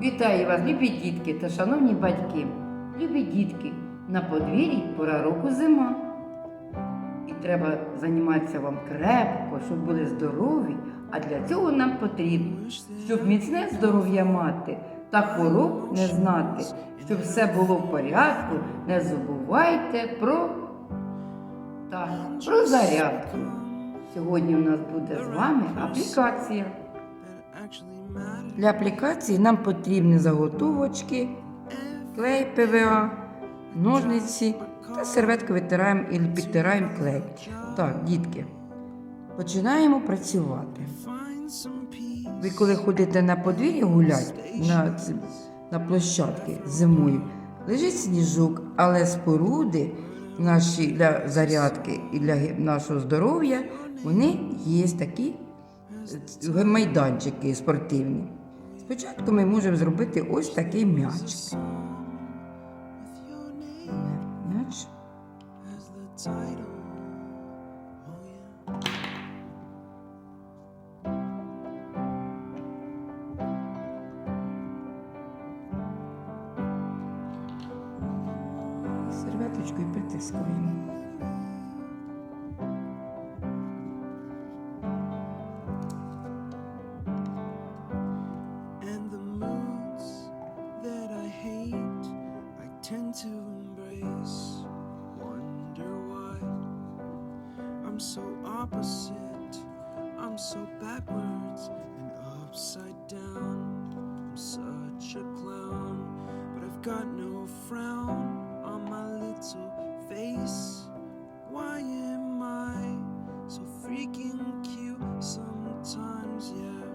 Вітаю вас, любі дітки та шановні батьки. Любі дітки, на подвір'ї пора року зима. І треба займатися вам крепко, щоб були здорові, а для цього нам потрібно, щоб міцне здоров'я мати та хвороб не знати, щоб все було в порядку, не забувайте про, так, про зарядку. Сьогодні у нас буде з вами аплікація. Для аплікації нам потрібні заготовочки, клей ПВА, ножниці та серветку витираємо і підтираємо клей. Так, дітки, починаємо працювати. Ви коли ходите на подвір'я гуляти на, на площадки зимою, лежить сніжок, але споруди наші для зарядки і для нашого здоров'я, вони є такі майданчики спортивні. Спочатку ми можемо зробити ось такий м'яч. М'яч. Серветочкою притискаємо. opposite, I'm so backwards and upside down. I'm such a clown, but I've got no frown on my little face. Why am I so freaking cute sometimes? Yeah.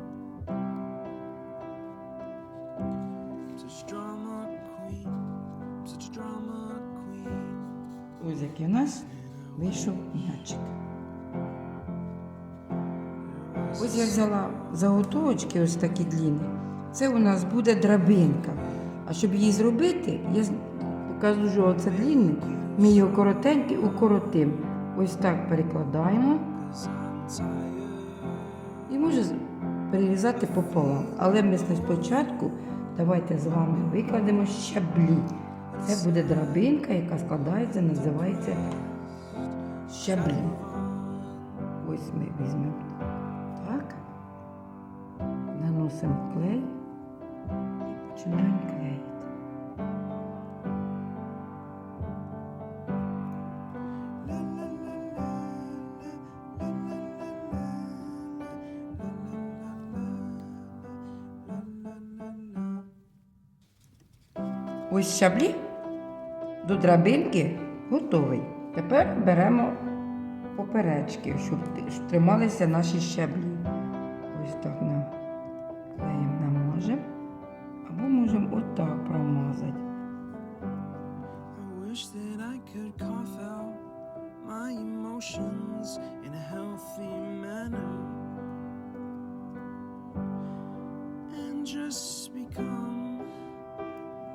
Such drama queen, such drama queen. Ось який у нас вийшов м'ячик. Ось я взяла заготовочки ось такі длінні. Це у нас буде драбинка. А щоб її зробити, я покажу, що оце длінний, ми його коротенький укоротимо. Ось так перекладаємо і може перерізати пополам. Але ми спочатку давайте з вами викладемо щаблі. Це буде драбинка, яка складається, називається щаблі. Ось ми візьмемо так, наносимо клей і починаємо клеїти. Ось щаблі до драбинки готовий. Тепер беремо поперечки, щоб трималися наші щаблі. Ось так нам клеєм намажемо. Або можемо отак промазати. I wish that I could cough out my emotions in a healthy manner and just become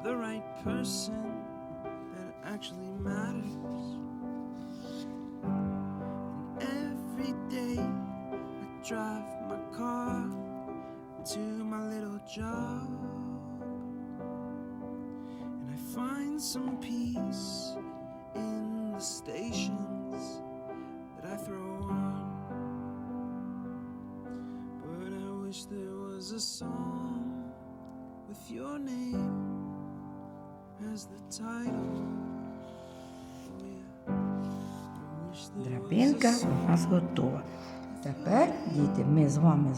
the right person that actually matters. And every day I drive my car to my little job. And I find some peace in the stations that I throw on. But I wish there was a song with your name as the title. Oh, yeah. I wish Тепер, діти, ми з вами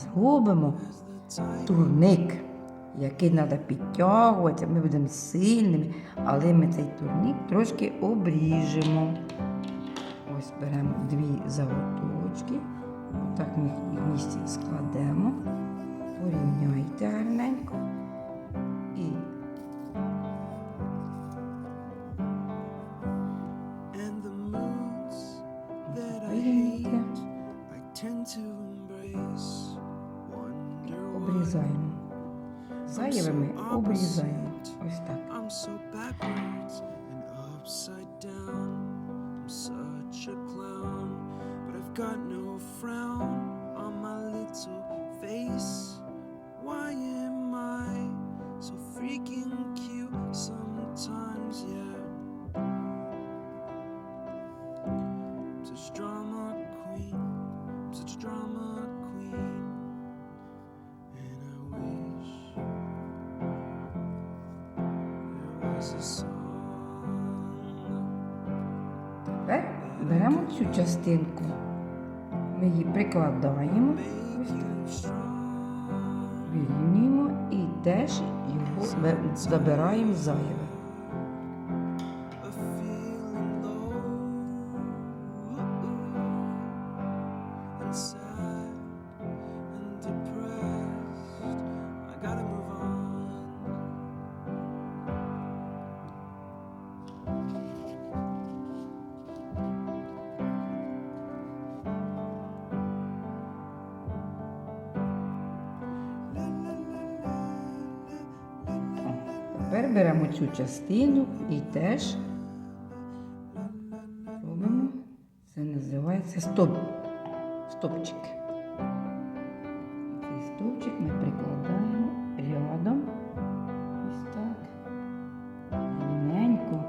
title. турник, який треба підтягувати. Ми будемо сильними, але ми цей турник трошки обріжемо. Ось беремо дві заготовочки. Так ми їх в місці складемо. Порівняйте гарненько. І I'm so backwards and upside down. I'm such a clown, but I've got no frown on my little face. Why am I so freaking cute sometimes? Yeah. Тепер беремо цю частинку, ми її прикладаємо, вирівнюємо і теж його забираємо зайве. So Тепер беремо цю частину і теж робимо. Це називається стоп. Стопчик. Цей стовпчик ми прикладаємо рядом. Ось так. Рівненько.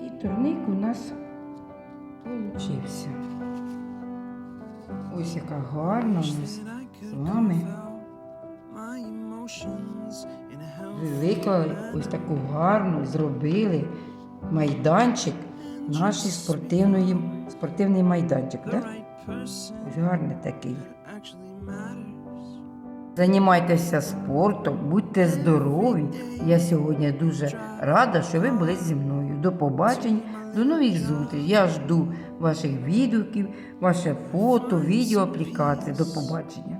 І турник у нас получився. Ось яка гарна з вами. Виклали ось таку гарну, зробили майданчик, наш спортивної, спортивний майданчик. Да? Ось гарний такий. Займайтеся спортом, будьте здорові. Я сьогодні дуже рада, що ви були зі мною. До побачень, до нових зустрічей. Я жду ваших відгуків, ваше фото, відео, аплікації. До побачення.